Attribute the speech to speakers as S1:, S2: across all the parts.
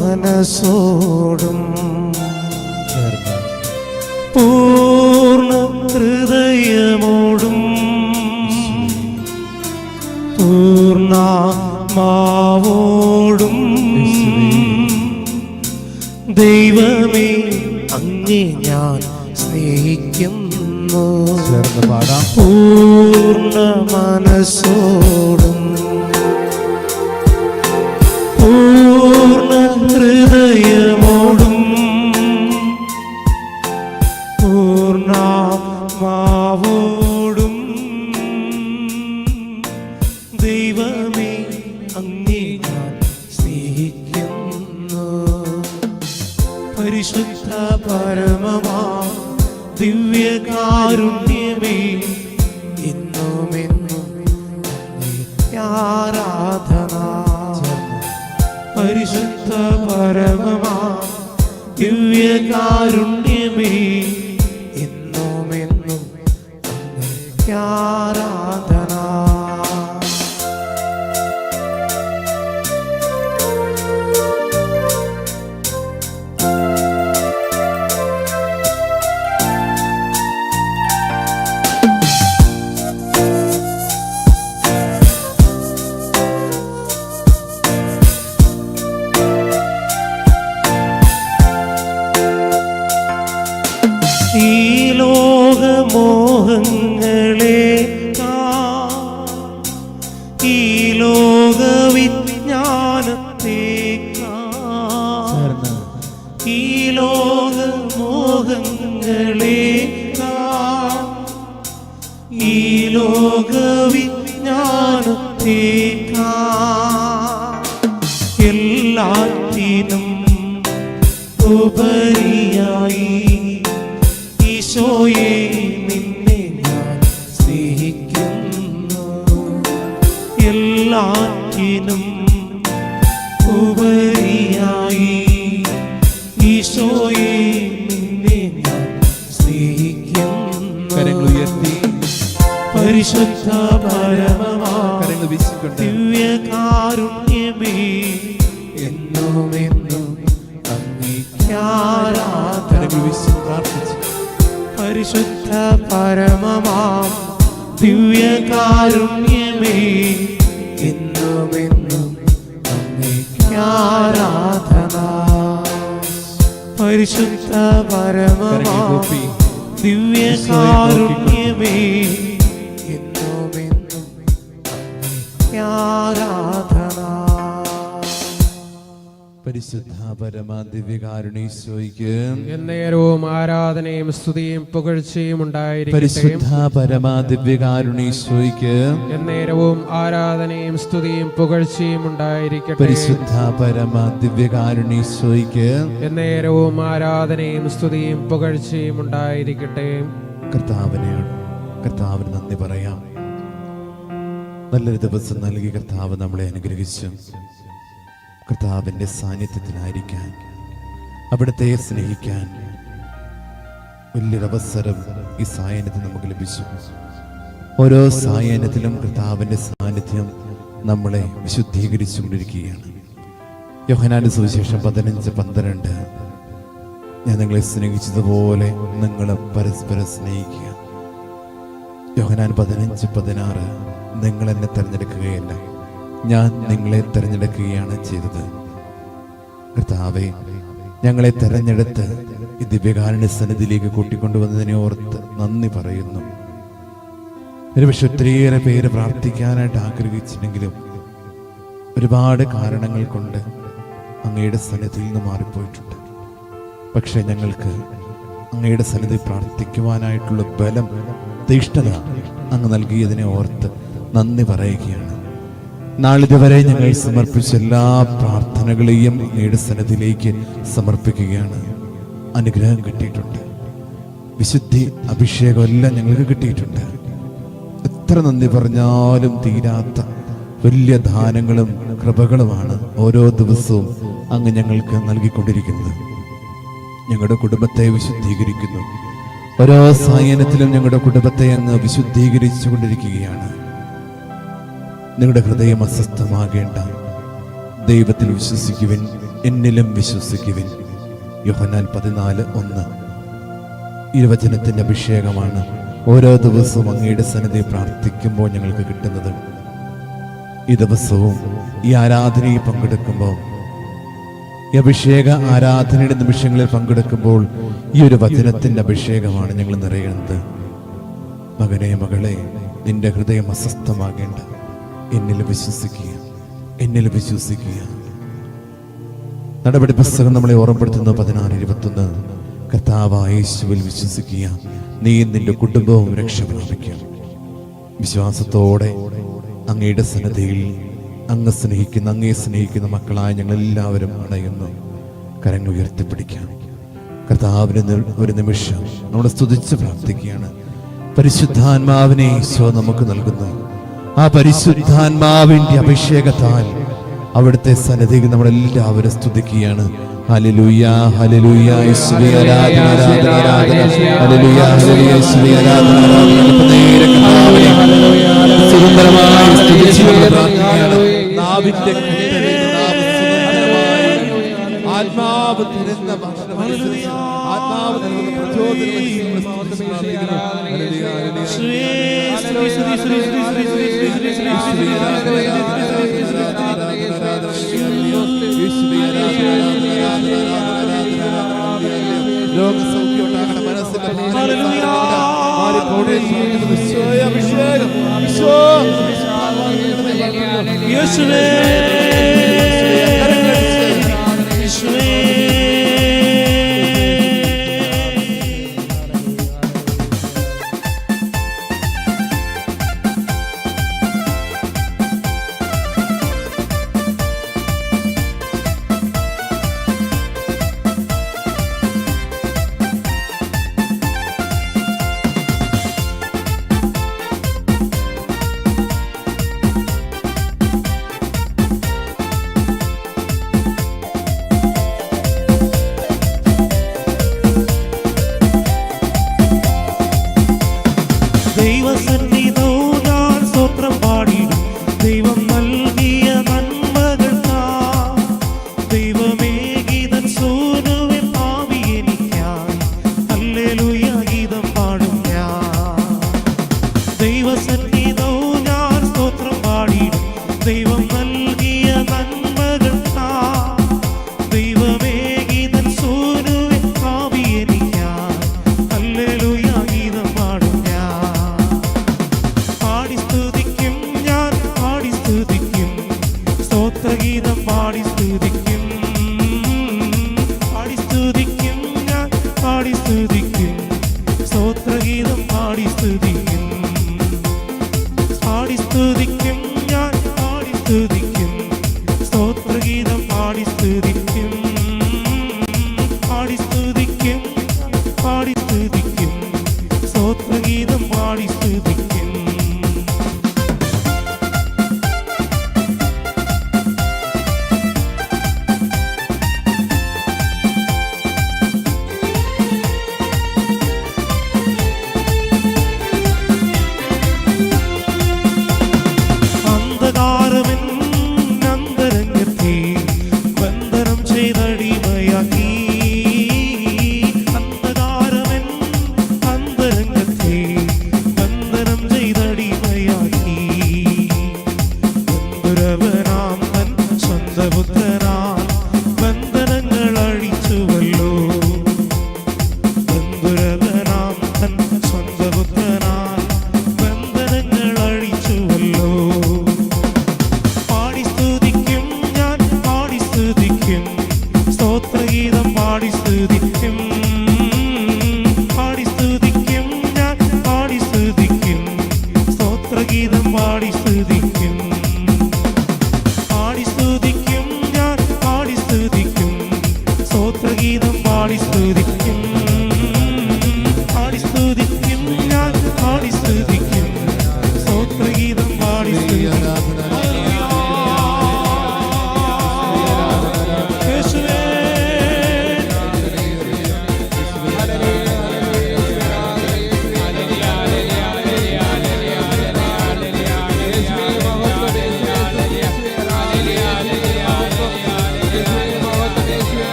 S1: മനസ്സോടും പൂർണ ഹൃദയമോടും പൂർണ മാവോടും ദൈവമേ അങ്ങേ ഞാൻ സ്നേഹിക്കുന്നു. പൂർണ മനസ്സോടും പരിശുദ്ധ
S2: പരമാദിവ്യകാരുണീശോയ്ക്ക്
S3: എന്നേരവും ആരാധനയും സ്തുതിയും പുകഴ്ചയും ഉണ്ടായിരിക്കട്ടെ.
S2: പരിശുദ്ധ പരമാദിവ്യകാരുണീശോയ്ക്ക്
S3: എന്നേരവും ആരാധനയും സ്തുതിയും പുകഴ്ചയും ഉണ്ടായിരിക്കട്ടെ.
S2: പരിശുദ്ധ പരമാദിവ്യകാരുണീശോയ്ക്ക്
S3: എന്നേരവും ആരാധനയും സ്തുതിയും പുകഴ്ചയും ഉണ്ടായിരിക്കട്ടെ.
S2: കർത്താവിനെയാണ്. കർത്താവിന് നന്ദി പറയാം. നല്ലൊരു ദിവസം നൽകി കർത്താവ് നമ്മളെ അനുഗ്രഹിച്ചു. കർത്താവിന്റെ സാന്നിധ്യത്തിലായിരിക്കാൻ അവിടുത്തെ സ്നേഹിക്കാൻ വലിയൊരവസരം ഈ സായനത്തിൽ നമുക്ക് ലഭിച്ചു. ഓരോ സായനത്തിലും കർത്താവിന്റെ സാന്നിധ്യം നമ്മളെ വിശുദ്ധീകരിച്ചുകൊണ്ടിരിക്കുകയാണ്. യോഹനാന്റെ സുവിശേഷം പതിനഞ്ച് പന്ത്രണ്ട്. ഞാൻ നിങ്ങളെ സ്നേഹിച്ചതുപോലെ നിങ്ങൾ പരസ്പരം സ്നേഹിക്കുക. യോഹനാൻ പതിനഞ്ച് പതിനാറ്. നിങ്ങൾ എന്നെ തെരഞ്ഞെടുക്കുകയല്ല. ഞാൻ നിങ്ങളെ തെരഞ്ഞെടുക്കുകയാണ് ചെയ്തത്. കർത്താവെ ഞങ്ങളെ തെരഞ്ഞെടുത്ത് ഈ ദിവ്യകാരണ സന്നിധിയിലേക്ക് കൂട്ടിക്കൊണ്ടുവന്നതിനെ ഓർത്ത് നന്ദി പറയുന്നു. ഒരുപക്ഷെ ഒത്തിരിയേറെ പേര് പ്രാർത്ഥിക്കാനായിട്ട് ആഗ്രഹിച്ചിട്ടുണ്ടെങ്കിലും ഒരുപാട് കാരണങ്ങൾ കൊണ്ട് അങ്ങയുടെ സന്നിധിയിൽ നിന്ന് മാറിപ്പോയിട്ടുണ്ട്. പക്ഷേ ഞങ്ങൾക്ക് അങ്ങയുടെ സന്നിധി പ്രാർത്ഥിക്കുവാനായിട്ടുള്ള ബലം തീഷ്ണത അങ്ങ് നൽകിയതിനെ ഓർത്ത് നന്ദി പറയുകയാണ്. നാളിതുവരെ ഞങ്ങൾ സമർപ്പിച്ച എല്ലാ പ്രാർത്ഥനകളെയും അങ്ങയുടെ സന്നദ്ധിയിലേക്ക് സമർപ്പിക്കുകയാണ്. അനുഗ്രഹം കിട്ടിയിട്ടുണ്ട്. വിശുദ്ധി അഭിഷേകം എല്ലാം ഞങ്ങൾക്ക് കിട്ടിയിട്ടുണ്ട്. എത്ര നന്ദി പറഞ്ഞാലും തീരാത്ത വലിയ ദാനങ്ങളും കൃപകളുമാണ് ഓരോ ദിവസവും അങ്ങ് ഞങ്ങൾക്ക് നൽകിക്കൊണ്ടിരിക്കുന്നത്. ഞങ്ങളുടെ കുടുംബത്തെ വിശുദ്ധീകരിക്കുന്നു. ഓരോ സായനത്തിലും ഞങ്ങളുടെ കുടുംബത്തെ അങ്ങ് വിശുദ്ധീകരിച്ചു കൊണ്ടിരിക്കുകയാണ് നിങ്ങളുടെ ഹൃദയം അസ്വസ്ഥമാകേണ്ട. ദൈവത്തിൽ വിശ്വസിക്കുവിൻ എന്നിലും വിശ്വസിക്കുവിൻ. യോഹനാൽ പതിനാല് ഒന്ന്. ഇരുവചനത്തിന്റെ അഭിഷേകമാണ് ഓരോ ദിവസവും അങ്ങയുടെ സന്നിധി പ്രാർത്ഥിക്കുമ്പോൾ ഞങ്ങൾക്ക് കിട്ടുന്നത്. ഈ ദിവസവും ഈ ആരാധനയിൽ പങ്കെടുക്കുമ്പോൾ ഈ അഭിഷേക ആരാധനയുടെ നിമിഷങ്ങളിൽ പങ്കെടുക്കുമ്പോൾ ഈ ഒരു വചനത്തിന്റെ അഭിഷേകമാണ് ഞങ്ങൾ നിറയുന്നത് മകനെ മകളെ നിന്റെ ഹൃദയം അസ്വസ്ഥമാകേണ്ട. എന്നിൽ വിശ്വസിക്കുക എന്നിൽ വിശ്വസിക്കുക നടപടി പുസ്തകം നമ്മളെ ഓർമ്മപ്പെടുത്തുന്നു. പതിനാറ് ഇരുപത്തൊന്ന്. കർത്താവായേശുവിൽ വിശ്വസിക്കുക നീ നിന്റെ കുടുംബവും രക്ഷ പ്രാപിക്കും. വിശ്വാസത്തോടെ അങ്ങയുടെ സന്നദ്ധയിൽ അങ്ങ് സ്നേഹിക്കുന്ന അങ്ങയെ സ്നേഹിക്കുന്ന മക്കളായ ഞങ്ങൾ എല്ലാവരും അണയുന്നു. കരങ്ങൾ ഉയർത്തിപ്പിടിക്കാം. കർത്താവിന് ഒരു നിമിഷം നമ്മളെ സ്തുതിച്ച് പ്രാർത്ഥിക്കുകയാണ്. പരിശുദ്ധാത്മാവിനെ ഈശോ നമുക്ക് നൽകുന്നു. ആ പരിശുദ്ധാത്മാവിന്റെ അഭിഷേകത്താൽ അവിടുത്തെ സന്നദ്ധയിൽ നമ്മളെല്ലാവരും സ്തുതിക്കുകയാണ്. ഹല്ലേലൂയ യേശുവേ ആരാധന ആരാധന ഉണ്ടാകണം മനസ്സിന്റെ
S1: യേശുവേ.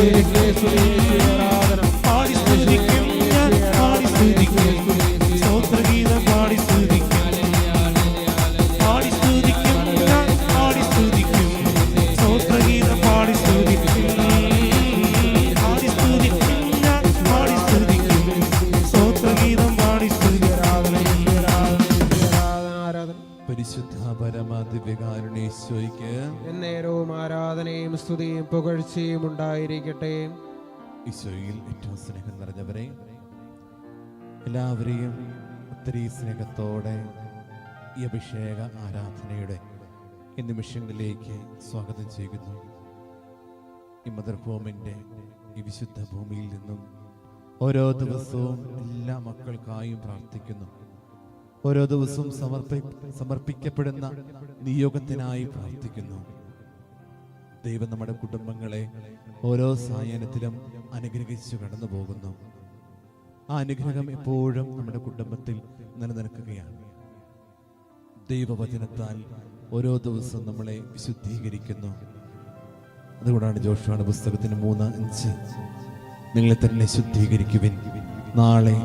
S1: പാടി
S3: ഉണ്ടായിരിക്കട്ടെ.
S2: ഈശോയിൽ ഏറ്റവും സ്നേഹം നിറഞ്ഞവരെ എല്ലാവരെയും ഒത്തിരി സ്നേഹത്തോടെ ഈ അഭിഷേക ആരാധനയുടെ ഈ നിമിഷങ്ങളിലേക്ക് സ്വാഗതം ചെയ്യുന്നു. ഈ മദർ ഹോമിന്റെ ഈ വിശുദ്ധ ഭൂമിയിൽ നിന്നും ഓരോ ദിവസവും എല്ലാ മക്കൾക്കായും പ്രാർത്ഥിക്കുന്നു. ഓരോ ദിവസവും സമർപ്പി സമർപ്പിക്കപ്പെടുന്ന നിയോഗത്തിനായി പ്രാർത്ഥിക്കുന്നു. ദൈവം നമ്മുടെ കുടുംബങ്ങളെ ഓരോ സായനത്തിലും അനുഗ്രഹിച്ചു കടന്നു പോകുന്നു. ആ അനുഗ്രഹം എപ്പോഴും നമ്മുടെ കുടുംബത്തിൽ നിലനിൽക്കുകയാണ്. ദൈവവചനത്താൽ ഓരോ ദിവസവും നമ്മളെ വിശുദ്ധീകരിക്കുന്നു. അതുകൊണ്ടാണ് ജോഷുവാണ് പുസ്തകത്തിന് മൂന്ന് അഞ്ച്. നിങ്ങളെ തന്നെ ശുദ്ധീകരിക്കുവിൻ. നാളെ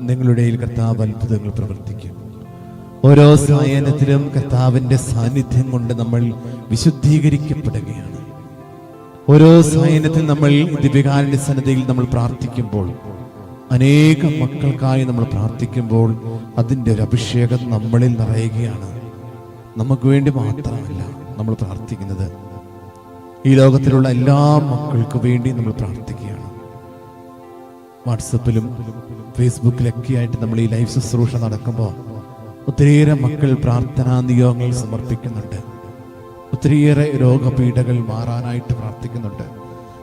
S2: നിങ്ങളുടെയിൽ കർത്താവ് അത്ഭുതങ്ങൾ പ്രവർത്തിക്കും. ഓരോ സായനത്തിലും കർത്താവിന്റെ സാന്നിധ്യം കൊണ്ട് നമ്മൾ വിശുദ്ധീകരിക്കപ്പെടുകയാണ്. ഓരോ സായനത്തിൽ നമ്മൾ ദിവ്യകാരുണ്യ സന്നദ്ധയിൽ നമ്മൾ പ്രാർത്ഥിക്കുമ്പോൾ അനേക മക്കൾക്കായി നമ്മൾ പ്രാർത്ഥിക്കുമ്പോൾ അതിന്റെ ഒരു അഭിഷേകം നമ്മളിൽ നിറയുകയാണ്. നമുക്ക് വേണ്ടി മാത്രമല്ല നമ്മൾ പ്രാർത്ഥിക്കുന്നത്. ഈ ലോകത്തിലുള്ള എല്ലാ മക്കൾക്ക് വേണ്ടി നമ്മൾ പ്രാർത്ഥിക്കുകയാണ്. വാട്സപ്പിലും ഫേസ്ബുക്കിലൊക്കെ ആയിട്ട് നമ്മൾ ഈ ലൈവ് ശുശ്രൂഷ നടക്കുമ്പോൾ ഒത്തിരിയേറെ മക്കൾ പ്രാർത്ഥനാ നിയോഗങ്ങൾ സമർപ്പിക്കുന്നുണ്ട്. ഒത്തിരിയേറെ രോഗപീഠകൾ മാറാനായിട്ട് പ്രാർത്ഥിക്കുന്നുണ്ട്.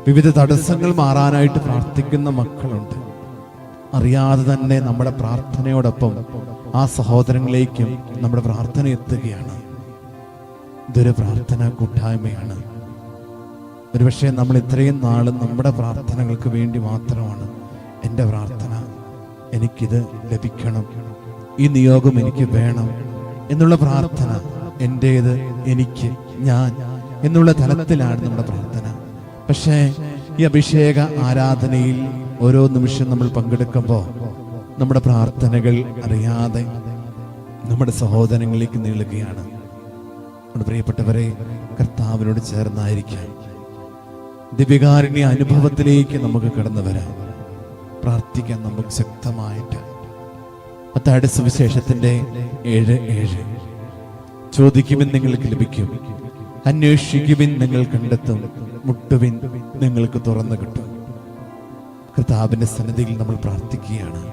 S2: വിവിധ തടസ്സങ്ങൾ മാറാനായിട്ട് പ്രാർത്ഥിക്കുന്ന മക്കളുണ്ട്. അറിയാതെ തന്നെ നമ്മുടെ പ്രാർത്ഥനയോടൊപ്പം ആ സഹോദരങ്ങളിലേക്കും നമ്മുടെ പ്രാർത്ഥന എത്തുകയാണ്. ഇതൊരു പ്രാർത്ഥന കൂട്ടായ്മയാണ്. ഒരുപക്ഷെ നമ്മൾ ഇത്രയും നാളും നമ്മുടെ പ്രാർത്ഥനകൾക്ക് വേണ്ടി മാത്രമാണ് എന്റെ പ്രാർത്ഥന എനിക്കിത് ലഭിക്കണം. ഈ നിയോഗം എനിക്ക് വേണം എന്നുള്ള പ്രാർത്ഥന എന്റേത് എനിക്ക് ഞാൻ എന്നുള്ള തലത്തിലാണ് നമ്മുടെ പ്രാർത്ഥന. പക്ഷേ ഈ അഭിഷേക ആരാധനയിൽ ഓരോ നിമിഷം നമ്മൾ പങ്കെടുക്കുമ്പോൾ നമ്മുടെ പ്രാർത്ഥനകൾ അറിയാതെ നമ്മുടെ സഹോദരങ്ങളിലേക്ക് നീളുകയാണ്. നമ്മുടെ പ്രിയപ്പെട്ടവരെ കർത്താവിനോട് ചേർന്നായിരിക്കാം. ദിവ്യകാരുണ്യ അനുഭവത്തിലേക്ക് നമുക്ക് കടന്നു വരാം. പ്രാർത്ഥിക്കാൻ നമുക്ക് ശക്തമായിട്ട് മത്തായുടെ സുവിശേഷത്തിന്റെ ഏഴ് ഏഴ്. ചോദിക്കുവിൻ നിങ്ങൾക്ക് ലഭിക്കും. അന്വേഷിക്കുവിൻ നിങ്ങൾ കണ്ടെത്തും. മുട്ടുവിൻ നിങ്ങൾക്ക് തുറന്നു കിട്ടും. കർത്താവിന്റെ സന്നിധിയിൽ നമ്മൾ പ്രാർത്ഥിക്കുകയാണ്.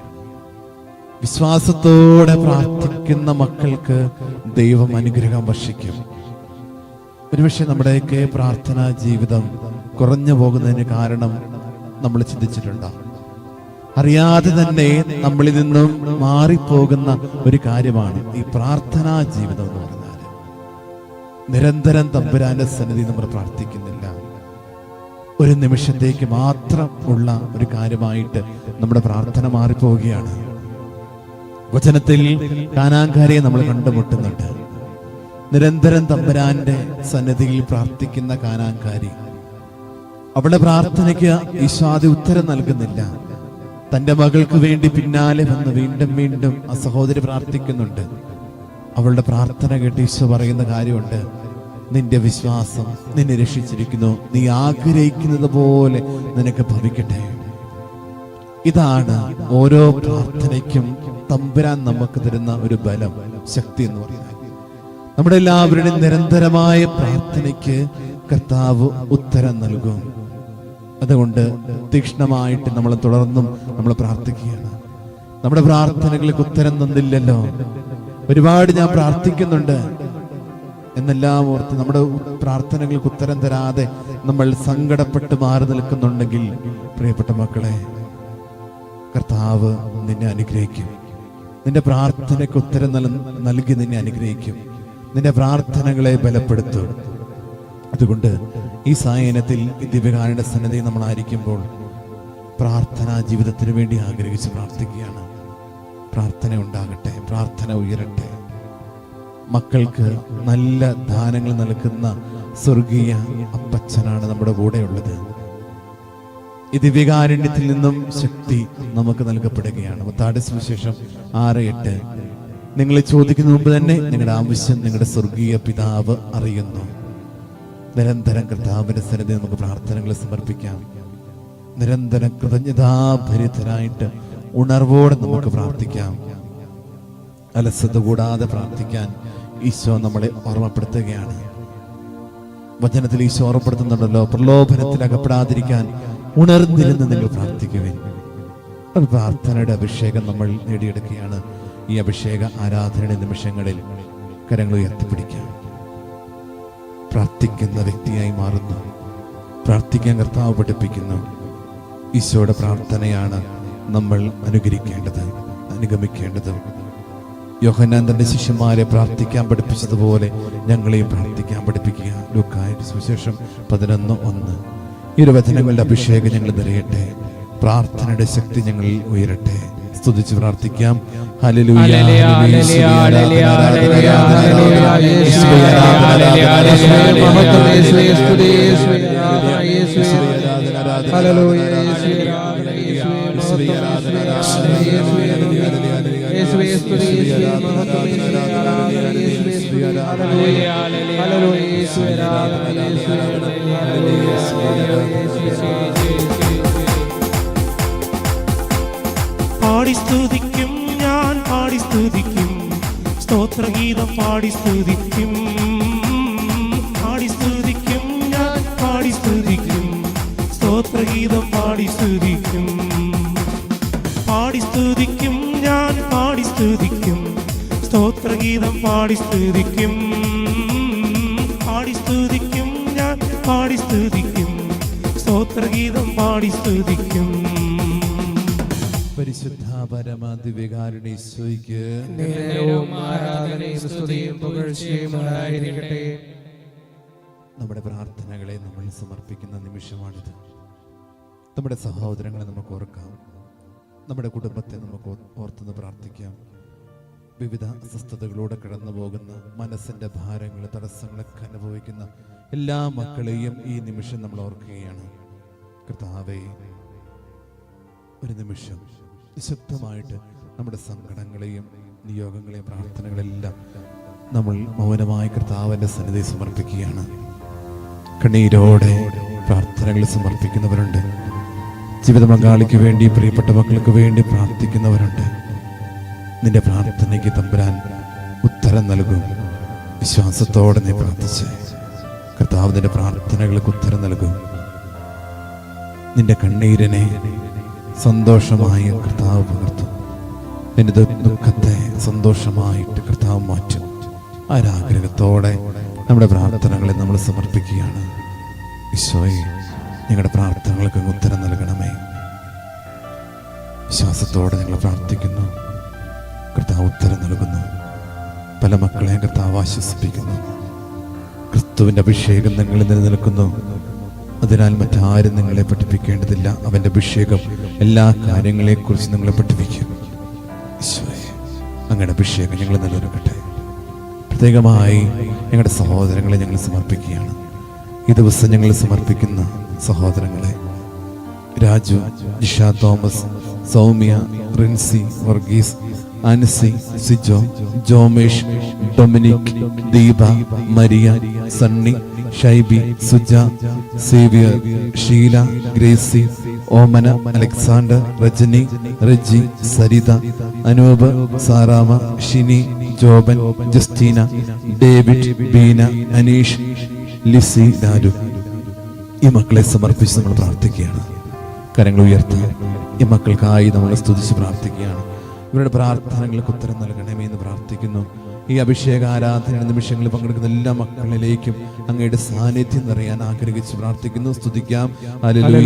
S2: വിശ്വാസത്തോടെ പ്രാർത്ഥിക്കുന്ന മക്കൾക്ക് ദൈവം അനുഗ്രഹം വർഷിക്കും. ഒരുപക്ഷെ നമ്മുടെയൊക്കെ പ്രാർത്ഥനാ ജീവിതം കുറഞ്ഞു പോകുന്നതിന് കാരണം നമ്മൾ ചിന്തിച്ചിട്ടുണ്ടോ അറിയാതെ തന്നെ നമ്മളിൽ നിന്നും മാറിപ്പോകുന്ന ഒരു കാര്യമാണ് ഈ പ്രാർത്ഥനാ ജീവിതം എന്ന് പറഞ്ഞാൽ നിരന്തരം തമ്പുരാന്റെ സന്നിധി നമ്മൾ പ്രാർത്ഥിക്കുന്നില്ല. ഒരു നിമിഷത്തേക്ക് മാത്രം ഉള്ള ഒരു കാര്യമായിട്ട് നമ്മുടെ പ്രാർത്ഥന മാറിപ്പോവുകയാണ്. വചനത്തിൽ കാനാങ്കാരെ നമ്മൾ കണ്ടുമുട്ടുന്നുണ്ട്. നിരന്തരം തമ്പുരാന്റെ സന്നിധിയിൽ പ്രാർത്ഥിക്കുന്ന കാനാങ്കാരി അവളുടെ പ്രാർത്ഥനയ്ക്ക് ഈശാദി ഉത്തരം നൽകുന്നില്ല. തന്റെ മകൾക്ക് വേണ്ടി പിന്നാലെ വന്ന് വീണ്ടും വീണ്ടും ആ സഹോദരി പ്രാർത്ഥിക്കുന്നുണ്ട്. അവളുടെ പ്രാർത്ഥന കേട്ട് ഈശോ പറയുന്ന കാര്യമുണ്ട്. നിന്റെ വിശ്വാസം നിന്നെ രക്ഷിച്ചിരിക്കുന്നു. നീ ആഗ്രഹിക്കുന്നത് പോലെ നിനക്ക് ഭവിക്കട്ടെ. ഇതാണ് ഓരോ പ്രാർത്ഥനയ്ക്കും തമ്പുരാൻ നമുക്ക് തരുന്ന ഒരു ബലം ശക്തി എന്ന് പറയുന്നത്. നമ്മുടെ എല്ലാവരുടെയും നിരന്തരമായ പ്രാർത്ഥനയ്ക്ക് കർത്താവ് ഉത്തരം നൽകും. അതുകൊണ്ട് തീക്ഷ്ണമായിട്ട് നമ്മൾ തുടർന്നും നമ്മൾ പ്രാർത്ഥിക്കുകയാണ്. നമ്മുടെ പ്രാർത്ഥനകൾക്ക് ഉത്തരം തന്നില്ലല്ലോ. ഒരുപാട് ഞാൻ പ്രാർത്ഥിക്കുന്നുണ്ട്. എന്നെല്ലാം ഓർത്ത് നമ്മുടെ പ്രാർത്ഥനകൾക്ക് ഉത്തരം തരാതെ നമ്മൾ സങ്കടപ്പെട്ട് മാറി നിൽക്കുന്നുണ്ടെങ്കിൽ പ്രിയപ്പെട്ട മക്കളെ കർത്താവ് നിന്നെ അനുഗ്രഹിക്കും. നിന്റെ പ്രാർത്ഥനയ്ക്ക് ഉത്തരം നൽ- നൽകി നിന്നെ അനുഗ്രഹിക്കും. നിന്റെ പ്രാർത്ഥനകളെ ബലപ്പെടുത്തും. അതുകൊണ്ട് ഈ സായനത്തിൽ ദിവ്യകാരുടെ സന്നദ്ധയിൽ നമ്മളായിരിക്കുമ്പോൾ പ്രാർത്ഥന ജീവിതത്തിന് വേണ്ടി ആഗ്രഹിച്ച് പ്രാർത്ഥിക്കുകയാണ്. പ്രാർത്ഥന ഉണ്ടാകട്ടെ പ്രാർത്ഥന ഉയരട്ടെ. മക്കൾക്ക് നല്ല ദാനങ്ങൾ നൽകുന്ന സ്വർഗീയ അപ്പച്ചനാണ് നമ്മുടെ കൂടെയുള്ളത്. ഈ ദിവ്യകാരുണ്യത്തിൽ നിന്നും ശക്തി നമുക്ക് നൽകപ്പെടുകയാണ്. മുത്താട് സുവിശേഷം ആറ് എട്ട്. നിങ്ങൾ ചോദിക്കുന്ന മുമ്പ് തന്നെ നിങ്ങളുടെ ആവശ്യം നിങ്ങളുടെ സ്വർഗീയ പിതാവ് അറിയുന്നു. നിരന്തരം കർത്താവിന്റെ സന്നിധി നമുക്ക് പ്രാർത്ഥനകൾ സമർപ്പിക്കാം. നിരന്തരം കൃതജ്ഞതാഭരിതരായിട്ട് ഉണർവോടെ നമുക്ക് പ്രാർത്ഥിക്കാം. അലസത കൂടാതെ പ്രാർത്ഥിക്കാൻ ഈശോ നമ്മളെ ഓർമ്മപ്പെടുത്തുകയാണ്. വചനത്തിൽ ഈശോ ഓർമ്മപ്പെടുത്തുന്നുണ്ടല്ലോ പ്രലോഭനത്തിൽ അകപ്പെടാതിരിക്കാൻ ഉണർന്നിരുന്ന് നിങ്ങൾ പ്രാർത്ഥിക്കുവിൻ. പ്രാർത്ഥനയുടെ അഭിഷേകം നമ്മൾ നേടിയെടുക്കുകയാണ്. ഈ അഭിഷേക ആരാധനയുടെ നിമിഷങ്ങളിൽ കരങ്ങൾ ഉയർത്തിപ്പിടിക്കാം. പ്രാർത്ഥിക്കുന്ന വ്യക്തിയായി മാറുന്നു. പ്രാർത്ഥിക്കാൻ കർത്താവ് പഠിപ്പിക്കുന്നു. ഈശോയുടെ പ്രാർത്ഥനയാണ് നമ്മൾ അനുകരിക്കേണ്ടത് അനുഗമിക്കേണ്ടത്. യോഹന്നാൻ തന്റെ ശിഷ്യന്മാരെ പ്രാർത്ഥിക്കാൻ പഠിപ്പിച്ചതുപോലെ ഞങ്ങളെയും പ്രാർത്ഥിക്കാൻ പഠിപ്പിക്കുക. ലൂക്കായുടെ സുവിശേഷം പതിനൊന്ന് ഒന്ന്. ഇരുവചനങ്ങളുടെ അഭിഷേകം ഞങ്ങൾ നിറയട്ടെ. പ്രാർത്ഥനയുടെ ശക്തി ഞങ്ങളിൽ ഉയരട്ടെ. സ്തുതിച്ച് പ്രാർത്ഥിക്കാം ഹല്ലേലൂയ,
S4: പാടി സ്തുതിക്കും. പാടി സ്തുതിക്കും ഞാൻ പാടി സ്തുതിക്കും. സ്തോത്രഗീതം പാടി സ്തുതിക്കും. പാടി സ്തുതിക്കും ഞാൻ പാടി സ്തുതിക്കും. സ്തോത്രഗീതം പാടി സ്തുതിക്കും.
S3: പുകഴ്ചയും
S2: നമ്മുടെ പ്രാർത്ഥനകളെ നമ്മൾ സമർപ്പിക്കുന്ന നിമിഷമാണിത്. നമ്മുടെ സഹോദരങ്ങളെ നമുക്ക് ഓർക്കാം. നമ്മുടെ കുടുംബത്തെ നമുക്ക് ഓർത്തുനിന്ന് ഓർത്തെന്ന് പ്രാർത്ഥിക്കാം. വിവിധ അസ്വസ്ഥതകളൂടെ കടന്നു പോകുന്ന മനസ്സിന്റെ ഭാരങ്ങൾ തടസ്സങ്ങളൊക്കെ അനുഭവിക്കുന്ന എല്ലാ മക്കളെയും ഈ നിമിഷം നമ്മൾ ഓർക്കുകയാണ്. കർത്താവേ ഒരു നിമിഷം നിശബ്ദമായിട്ട് നമ്മുടെ സങ്കടങ്ങളെയും നിയോഗങ്ങളെയും പ്രാർത്ഥനകളെല്ലാം നമ്മൾ മൗനമായി കർത്താവിന്റെ സന്നിധി സമർപ്പിക്കുകയാണ്. കണ്ണീരോടെ പ്രാർത്ഥനകൾ സമർപ്പിക്കുന്നവരുണ്ട്. ജീവിത പങ്കാളിക്ക് വേണ്ടി പ്രിയപ്പെട്ട മക്കൾക്ക് വേണ്ടി പ്രാർത്ഥിക്കുന്നവരുണ്ട്. നിന്റെ പ്രാർത്ഥനയ്ക്ക് തമ്പുരാൻ ഉത്തരം നൽകും. വിശ്വാസത്തോടെ നീ പ്രാർത്ഥിച്ച് കർത്താവ് നിന്റെ പ്രാർത്ഥനകൾക്ക് ഉത്തരം നൽകും. നിന്റെ കണ്ണീരിനെ സന്തോഷമായി കർത്താവ് പകർത്തും. നിന്റെ ദുഃഖത്തെ സന്തോഷമായിട്ട് കർത്താവ് മാറ്റും. ആ ഒരു ആഗ്രഹത്തോടെ നമ്മുടെ പ്രാർത്ഥനകളെ നമ്മൾ സമർപ്പിക്കുകയാണ്. ഈശോയെ ഞങ്ങളുടെ പ്രാർത്ഥനകൾക്ക് ഉത്തരം നൽകണമേ. വിശ്വാസത്തോടെ ഞങ്ങൾ പ്രാർത്ഥിക്കുന്നു. കർത്താവ് ഉത്തരം നൽകുന്നു. പല മക്കളെയും കർത്താവ് ആശ്വസിപ്പിക്കുന്നു. ക്രിസ്തുവിന്റെ അഭിഷേകം നിങ്ങളിൽ നിലനിൽക്കുന്നു. അതിനാൽ മറ്റാരും നിങ്ങളെ പഠിപ്പിക്കേണ്ടതില്ല. അവന്റെ അഭിഷേകം എല്ലാ കാര്യങ്ങളെക്കുറിച്ച് നിങ്ങളെ പഠിപ്പിക്കും. അങ്ങനെ അഭിഷേകം ഞങ്ങൾ നിലനിൽക്കട്ടെ. പ്രത്യേകമായി ഞങ്ങളുടെ സഹോദരങ്ങളെ ഞങ്ങൾ സമർപ്പിക്കുകയാണ്. ഈ ദിവസം ഞങ്ങൾ സമർപ്പിക്കുന്ന സഹോദരങ്ങളെ Raju Jisha Thomas Soumya Rincy Varghese Anasi Sijo Jomesh Dominic Deepa Maria Sunny Shaiby Suja Xavier Sheela Gracy Omana Alexander Rajani Reji Saritha Anoop Saramma Shini Joban Justina David Beena Aneesh Lissy Daru. ഈ മക്കളെ സമർപ്പിച്ച് നമ്മൾ പ്രാർത്ഥിക്കുകയാണ്. കരങ്ങൾ ഉയർത്തി ഈ മക്കൾക്കായി നമ്മൾ സ്തുതിച്ച് പ്രാർത്ഥിക്കുകയാണ്. ഇവരുടെ പ്രാർത്ഥനകൾക്ക് ഉത്തരം നൽകണമേ എന്ന് പ്രാർത്ഥിക്കുന്നു. ഈ അഭിഷേക ആരാധന നിമിഷങ്ങളിൽ പങ്കെടുക്കുന്ന എല്ലാ മക്കളിലേക്കും അങ്ങയുടെ സാന്നിധ്യം നിറയാൻ ആഗ്രഹിച്ച് പ്രാർത്ഥിക്കുന്നു സ്തുതിക്കാം
S3: ആരാധന,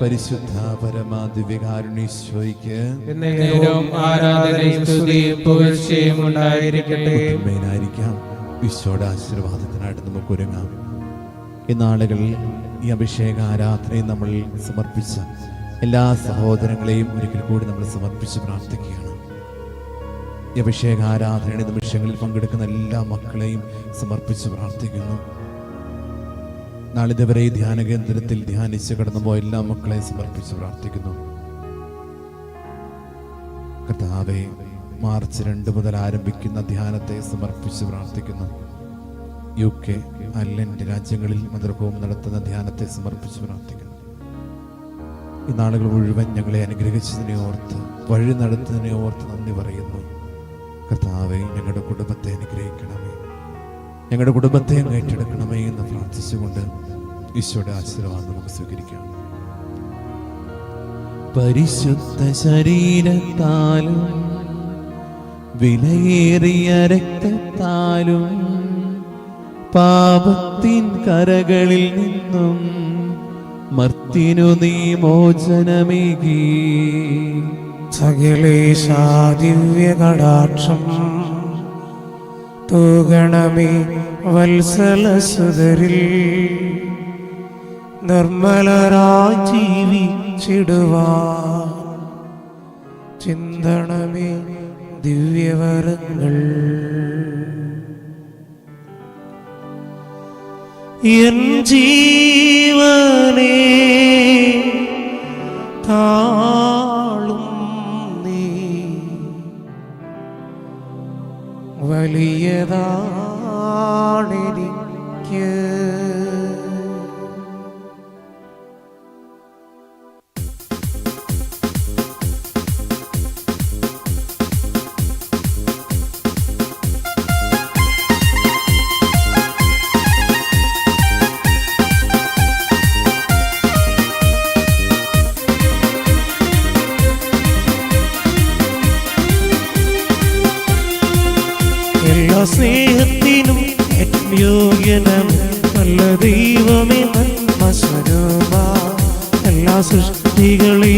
S2: പരിശുദ്ധ പരമാദിവ്യകാരുണീശ്വയ്ക്ക്
S3: ആരാധനയും സ്തുതിയും പുകഴ്ചയും ഉണ്ടായിരിക്കട്ടെ.
S2: മേലായിരിക്കാം ഈശോയുടെ ആശീർവാദത്തിനായിട്ട് നമുക്ക് ഒരുങ്ങാം. ഈ നാളുകളിൽ ഈ അഭിഷേക ആരാധനയും നമ്മൾ സമർപ്പിച്ച എല്ലാ സഹോദരങ്ങളെയും ഒരിക്കൽ കൂടി നമ്മൾ സമർപ്പിച്ച് പ്രാർത്ഥിക്കുകയാണ്. ഈ അഭിഷേക ആരാധനയുടെ നിമിഷങ്ങളിൽ പങ്കെടുക്കുന്ന എല്ലാ മക്കളെയും സമർപ്പിച്ച് പ്രാർത്ഥിക്കുന്നു. നാളിതുവരെ ഈ ധ്യാന കേന്ദ്രത്തിൽ ധ്യാനിച്ച് കടന്നുപോയ എല്ലാ മക്കളെ സമർപ്പിച്ച് പ്രാർത്ഥിക്കുന്നു. കർത്താവെ മാർച്ച് രണ്ട് മുതൽ ആരംഭിക്കുന്ന ധ്യാനത്തെ സമർപ്പിച്ച് പ്രാർത്ഥിക്കുന്നു. യു കെ അയർലൻഡ് രാജ്യങ്ങളിൽ മതർഹവും നടത്തുന്ന ധ്യാനത്തെ സമർപ്പിച്ച് പ്രാർത്ഥിക്കുന്നു. ഈ നാളുകൾ മുഴുവൻ ഞങ്ങളെ അനുഗ്രഹിച്ചതിനെ ഓർത്ത് വഴി നടത്തുന്നതിനെ ഓർത്ത് നന്ദി പറയുന്നു. കർത്താവെ ഞങ്ങളുടെ കുടുംബത്തെ അനുഗ്രഹിക്കണമേ. ഞങ്ങളുടെ കുടുംബത്തെ അങ്ങ് ഏറ്റെടുക്കണമേ എന്ന് പ്രാർത്ഥിച്ചുകൊണ്ട് ഈശോയുടെ ആശീർവാദം നമുക്ക് സ്വീകരിക്കാം. പരിശുദ്ധ ശരീരത്താലും വിലയേറിയ രക്തത്താലും പാപത്തിൻ കരകളിൽ നിന്നും മർത്തിനു നീ മോചനമേകി.
S1: സകലേശാദിവ്യ കടാക്ഷം തൂകണമേ വത്സലസുതരിൽ. നിർമ്മലരായി ജീവിച്ചിടുവാ ചിന്തണമേ ദിവ്യവരങ്ങൾ. ജീവനേ താളും വലിയതാണെനിക്ക്. യോഗ്യനം നല്ല ദൈവമേ നന്മ എല്ലാ സൃഷ്ടികളെ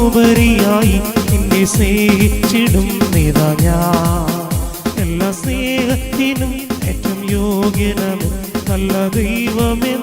S1: ഉപരിയായി എന്നെ സ്നേഹിച്ചിടും നേതാ ഞാൻ. എല്ലാ സ്നേഹത്തിനും ഏറ്റവും യോഗ്യനം നല്ല ദൈവമേ